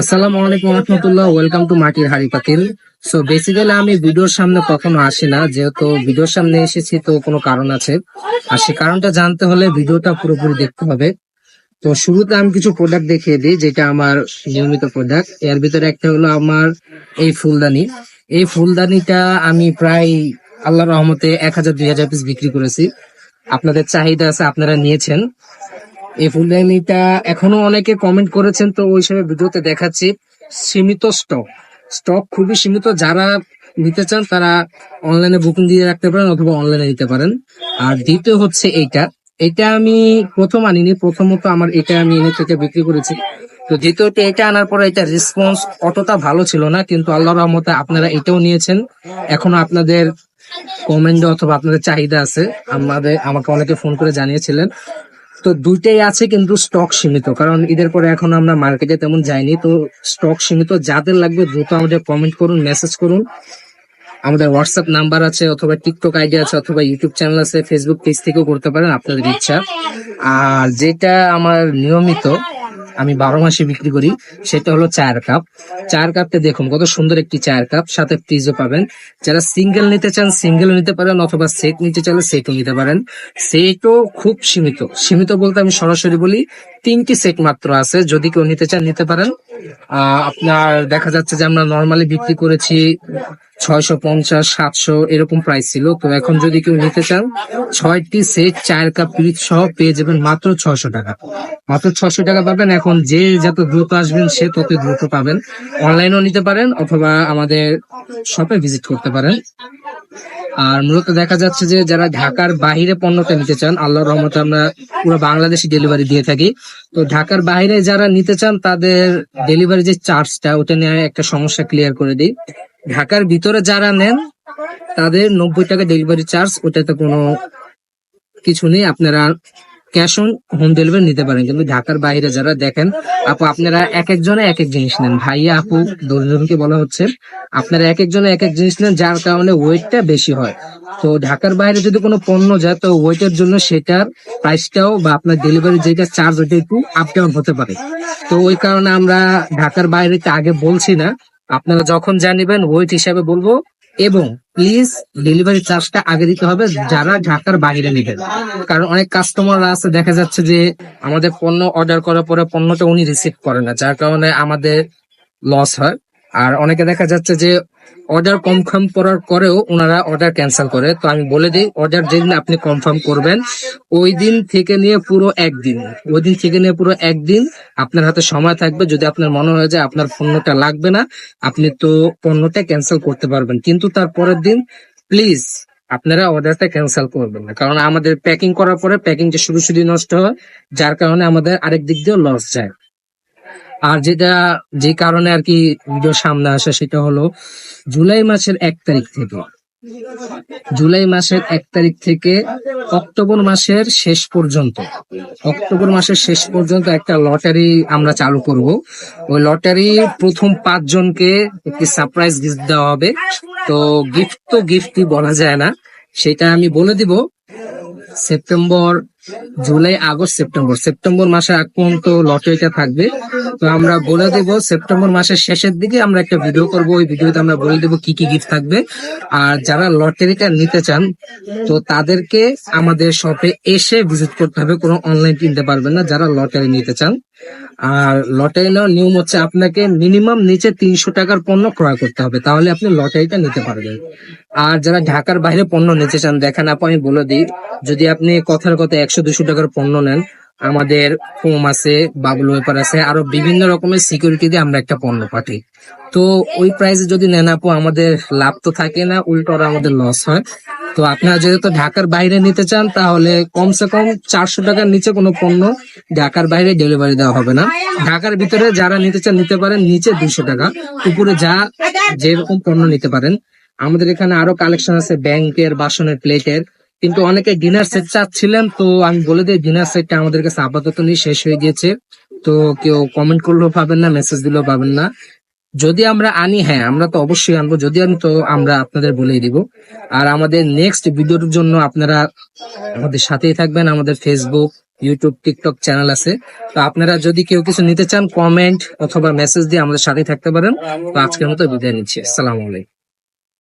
আসসালামু আলাইকুম রহমতুল্লাহ welcome to মাটির হাড়ি পাতিল। সো বেসিক্যালি আমি ভিডিওর সামনে কখনো আসি না, যেহেতু ভিডিওর সামনে এসেছি তো কোনো কারণ আছে। আর সে কারণটা জানতে হলে ভিডিওটা পুরোপুরি দেখতে হবে। তো, শুরুতে আমি কিছু প্রোডাক্ট দেখিয়ে দিই, যেটা আমার নিয়মিত প্রোডাক্টের ভিতরে একটা হলো আমার এই ফুলদানি। এই ফুলদানিটা আমি প্রায় আল্লাহ রহমতে এক হাজার, দুই হাজার পিস বিক্রি করেছি। আপনাদের চাহিদা আছে, আপনারা নিয়েছেন। এই ফুলদানিটা এখনও অনেকে কমেন্ট করেছেন, তো ওই হিসেবে ভিডিওতে দেখাচ্ছি। সীমিত স্টক স্টক খুবই সীমিত। যারা নিতে চান, তারা অনলাইনে বুকিং দিয়ে রাখতে পারেন অথবা অনলাইনে নিতে পারেন। আর দ্বিতীয় হচ্ছে এইটা। এটা আমি প্রথম আনিনি। প্রথমত আমার এটা আমি এনে থেকে বিক্রি করেছি। তো দ্বিতীয়ত এটা আনার পরে এটা রেসপন্স অতটা ভালো ছিল না, কিন্তু আল্লাহ রহমতে আপনারা এটাও নিয়েছেন। এখনও আপনাদের কমেন্টে অথবা আপনাদের চাহিদা আছে। আমাদের আমাকে অনেকে ফোন করে জানিয়েছিলেন। তো দুইটাই আছে কিন্তু স্টক সীমিত, কারণ ঈদের পরে এখন আমরা মার্কেটে তেমন যাইনি। তো স্টক সীমিত, যাদের লাগবে দ্রুত আমাদের কমেন্ট করুন মেসেজ করুন। আমাদের হোয়াটসঅ্যাপ নাম্বার আছে অথবা টিকটক আইডি আছে অথবা ইউটিউব চ্যানেল আছে ফেসবুক পেজ থেকেও করতে পারেন আপনাদের ইচ্ছা। আর যেটা আমার নিয়মিত আমি বারো মাসে বিক্রি করি, সেটা হলো চায়ের কাপ। চায়ের কাপটা দেখুন, কত সুন্দর একটি চায়ের কাপ, সাথে ফ্রিজও পাবেন। যারা সিঙ্গেল নিতে চান সিঙ্গেল নিতে পারেন অথবা সেট নিতে চাইলে সেটও নিতে পারেন। সেটও খুব সীমিত। সীমিত বলতে আমি সরাসরি বলি, তিনটি সেট মাত্র আছে। যদি কেউ নিতে চান, নিতে পারেন। আপনার দেখা যাচ্ছে যে আমরা নর্মালি বিক্রি করেছি ছয়শো পঞ্চাশ, সাতশো এরকম প্রাইস ছিল। তো এখন যদি কেউ নিতে চান, ছয়টি সেট চায়ের কাপ পিরিচ সহ পেয়ে যাবেন মাত্র ছশো টাকা। মাত্র ছশো টাকা পাবেন। এখন যে যত দ্রুত আসবেন, সে তত দ্রুত পাবেন। অনলাইনেও নিতে পারেন অথবা আমাদের শপে ভিজিট করতে পারেন। আর মূলত দেখা যাচ্ছে যে যারা ঢাকার বাইরে পণ্যটা নিতে চান, আল্লাহর রহমতে আমরা পুরো বাংলাদেশি ডেলিভারি দিয়ে থাকি। তো ঢাকার বাইরে যারা নিতে চান, তাদের ডেলিভারি যে চার্জটা ওটা নিয়ে একটা সমস্যা ক্লিয়ার করে দিই। ঢাকার ভিতরে যারা নেন, তাদের নব্বই টাকা ডেলিভারি চার্জ ওটাতে কোনো কিছু নেই। আপনারা ক্যাশ অন হোম ডেলিভারি নিতে পারেন। কিন্তু ঢাকার বাইরে যারা দেখেন, আপু, আপনারা এক একজনে এক এক জিনিস নেন। ভাইয়া, আপু দুজনকে বলা হচ্ছে, আপনারা এক একজনে এক এক জিনিস নেন, যার কারণে ওয়েটটা বেশি হয়। তো ঢাকার বাইরে যদি কোনো পণ্য যায়, তো ওয়েটের জন্য সেটার প্রাইসটাও বা আপনার ডেলিভারি যেটা চার্জ ওটা একটু আপ ডাউন হতে পারে। তো ওই কারণে আমরা ঢাকার বাইরে আগে বলছি না আপনারা যখন জানিবেন ওয়েট হিসাবে বলব এবং প্লিজ ডেলিভারি চার্জটা আগে দিতে হবে যারা ঢাকার বাইরে নেবেন। কারণ অনেক কাস্টমার আছে, দেখা যাচ্ছে যে আমাদের পণ্য অর্ডার করার পরে পণ্যটা উনি রিসিভ করে না, যার কারণে আমাদের লস হয়। আর অনেকে দেখা যাচ্ছে যে অর্ডার কনফার্ম করার পরেও ওনারা অর্ডার ক্যান্সেল করে। তো আমি বলে দিই অর্ডার যেদিন আপনি কনফার্ম করবেন, ওই দিন থেকে নিয়ে পুরো একদিন। ওই দিন থেকে নিয়ে পুরো একদিন আপনার হাতে সময় থাকবে। যদি আপনার মনে হয় যে আপনার পণ্যটা লাগবে না, আপনি তো পণ্যটা ক্যান্সেল করতে পারবেন। কিন্তু তার পরের দিন প্লিজ আপনারা অর্ডারটা ক্যান্সেল করবেন না। কারণ আমাদের প্যাকিং করার পরে প্যাকিংটা শুধু শুধু নষ্ট হয়, যার কারণে আমাদের আরেক দিক দিয়েও লস যায়। আর যেটা, যে কারণে আর কি ভিডিও সামনে আসে সেটা হলো জুলাই মাসের এক তারিখ থেকে। জুলাই মাসের এক তারিখ থেকে অক্টোবর মাসের শেষ পর্যন্ত। অক্টোবর মাসের শেষ পর্যন্ত একটা লটারি আমরা চালু করব। ওই লটারি প্রথম পাঁচ জনকে একটি সারপ্রাইজ গিফট দেওয়া হবে। তো গিফট তো গিফটই বলা যায় না। সেটা আমি বলে দিব। September, July, August, September. September মাসে আগ পর্যন্ত লটারিটা থাকবে। তো আমরা বলে দেব, সেপ্টেম্বর মাসের শেষের দিকে আমরা একটা ভিডিও করব। ওই ভিডিওতে আমরা বলে দেব কি কি গিফট থাকবে। আর যারা লটারিটা নিতে চান, তো তাদেরকে আমাদের শপে এসে ভিজিট করতে হবে। কোনো অনলাইন কিনতে পারবেন না যারা লটারি নিতে চান। আর লটারি নেওয়ার নিয়ম হচ্ছে আপনাকে মিনিমাম নিচে তিনশো টাকার পণ্য ক্রয় করতে হবে, তাহলে আপনি লটারিটা নিতে পারবেন। আর যারা ঢাকার বাইরে পণ্য নিতে চান, দেখেন আপনি বলে দিই, যদি আপনি কথার কথা একশো দুশো টাকার পণ্য নেন আমাদের ফোম আছে, বাবুল ওয়েপার আছে, আরও বিভিন্ন রকমের সিকিউরিটি দিয়ে আমরা একটা পণ্য পাঠাই। তো ওই প্রাইসে যদি নেন আপু, আমাদের লাভ তো থাকে না, উল্টো আমাদের লস হয়। তো আপনারা যেহেতু ঢাকার বাইরে নিতে চান, তাহলে কমসে কম চারশো টাকার নিচে কোনো পণ্য ঢাকার বাইরে ডেলিভারি দেওয়া হবে না। ঢাকার ভিতরে যারা নিতে চান, নিতে পারেন, নিচে দুশো টাকা। উপরে যা যেরকম পণ্য নিতে পারেন। আমাদের এখানে আরও কালেকশন আছে ব্যাংকের বাসনের প্লেটের কিন্তু অনেকে ডিনার সেট চাচ্ছিলেন, তো আমি বলে দিই ডিনার সেটটা আমাদের কাছে আপাতত নিয়ে শেষ হয়ে গিয়েছে। তো কেউ কমেন্ট করলেও পাবেন না মেসেজ দিলেও পাবেন না। যদি আমরা আনি হ্যাঁ আমরা তো অবশ্যই আনব। যদি আনি, তো আমরা আপনাদের বলেই দিব। আর আমাদের নেক্সট ভিডিওর জন্য আপনারা আমাদের সাথেই থাকবেন। আমাদের ফেসবুক ইউটিউব টিকটক চ্যানেল আছে। তো আপনারা যদি কেউ কিছু নিতে চান কমেন্ট অথবা মেসেজ দিয়ে আমাদের সাথেই থাকতে পারেন। তো আজকের মতো বিদায় নিচ্ছি। আসসালামু আলাইকুম।